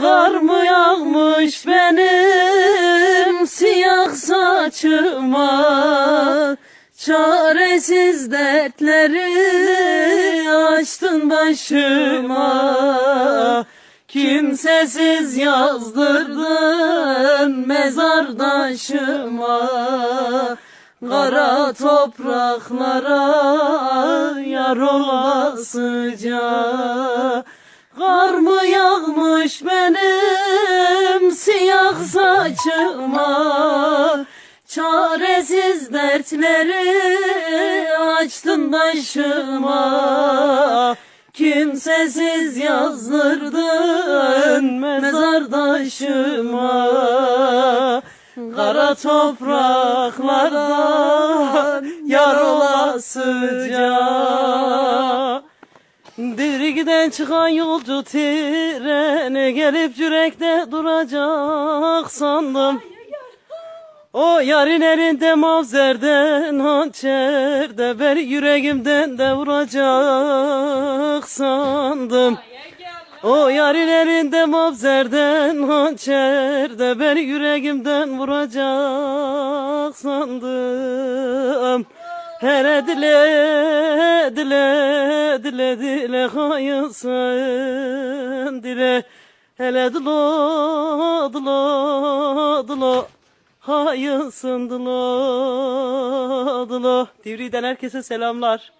Kar mı yağmış benim siyah saçıma? Çaresiz dertleri açtın başıma. Kimsesiz yazdırdın mezardaşıma. Kara topraklara yar olasıca Kar mı yağmış benim siyah saçıma? Çaresiz dertleri açtın başıma. Kimsesiz yazdırdın mezardaşıma. Kara topraklardan yar olasıca Dirgiden çıkan yolcu trene gelip yürekte duracak sandım. O yarın elinde mavzerden hançerde beni yüreğimden de vuracak sandım. O yarın elinde mavzerden hançerde beni yüreğimden vuracak sandım. Hele dile dile dile dile hayırsın dile Hele dilo dilo dilo hayırsın dilo dilo Divri'den herkese selamlar.